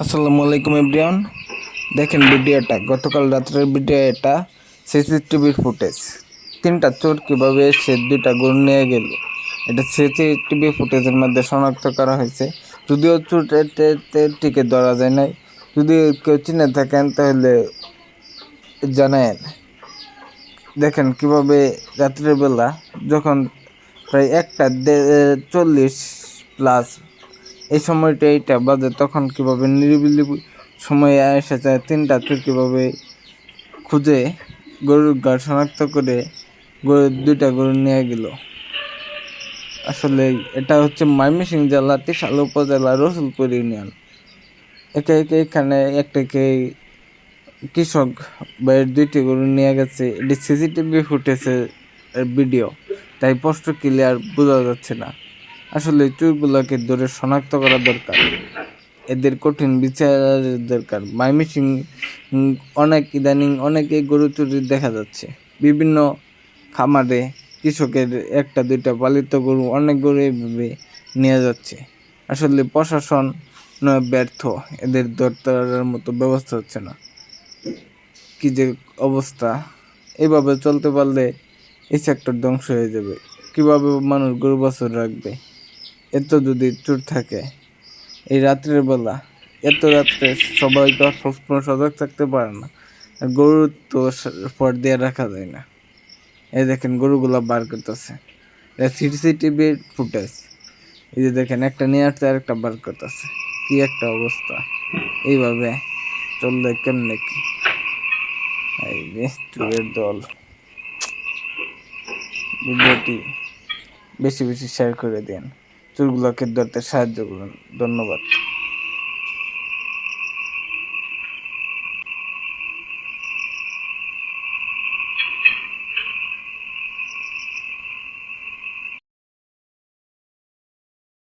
আসসালামু আলাইকুম, এভরিওয়ান। দেখেন ভিডিওটা, গতকাল রাত্রের ভিডিও এটা সিসিটিভির ফুটেজ। তিনটা চোর কীভাবে সে দুইটা গরু নিয়ে গেল? এটা সিসিটিভি ফুটেজের মধ্যে শনাক্ত করা হয়েছে। যদিও চোরটিকে ধরা যায় নাই। যদি কেউ চিনে থাকেন, তাহলে জানায়েন দেখেন কীভাবে রাত্রের বেলা, যখন প্রায় একটা চল্লিশ প্লাস এই সময়টা এইটা, বাজে তখন কীভাবে নিরিবিলি সময়ে এসেছে, তিনটা চোর কীভাবে খুঁজে গরুর গাড় শনাক্ত করে গরুর দুইটা গরু নিয়ে গেল। আসলে এটা হচ্ছে ময়মনসিং জেলা, ত্রিশাল উপজেলা, রসুলপুর ইউনিয়ন। একে একে এখানে একটাকে কৃষক ভাইয়ের দুইটি গরু নিয়ে গেছে। এটি সিসিটিভি ফুটেছে ভিডিও, তাই স্পষ্ট ক্লিয়ার বোঝা যাচ্ছে না। আসলে চুরগুলোকে ধরে শনাক্ত করা দরকার। এদের কঠিন বিচার দরকার। মাইমিসিং অনেক ইদানিং অনেকে গরু চুরি দেখা যাচ্ছে। বিভিন্ন খামারে কৃষকের একটা, দুইটা পালিত গরু অনেক গরু এইভাবে নিয়ে যাচ্ছে। আসলে প্রশাসন ব্যর্থ। এদের ধরতার মতো ব্যবস্থা হচ্ছে না। কি যে অবস্থা। এইভাবে চলতে পারলে এই সেক্টর ধ্বংস হয়ে যাবে। কীভাবে মানুষ গরু বছর রাখবে? এত যদি চোর থাকে, এই রাত্রের বেলা, এত রাত্রে সবাই তো সবসময় সজাগ থাকতে পারে না। গরু তো পর দিয়ে রাখা যায় না। এই দেখেন গরুগুলা বার করতেছে। সিসিটিভির ফুটেজ। এই যে দেখেন, একটা নিয়ে আসছে আর একটা বার করতেছে। কি একটা অবস্থা। এইভাবে চললে কেমনে কি? এই দল। ভিডিওটি বেশি বেশি শেয়ার করে দিন। চোরগুলোকে ধরতে সাহায্য করুন। ধন্যবাদ।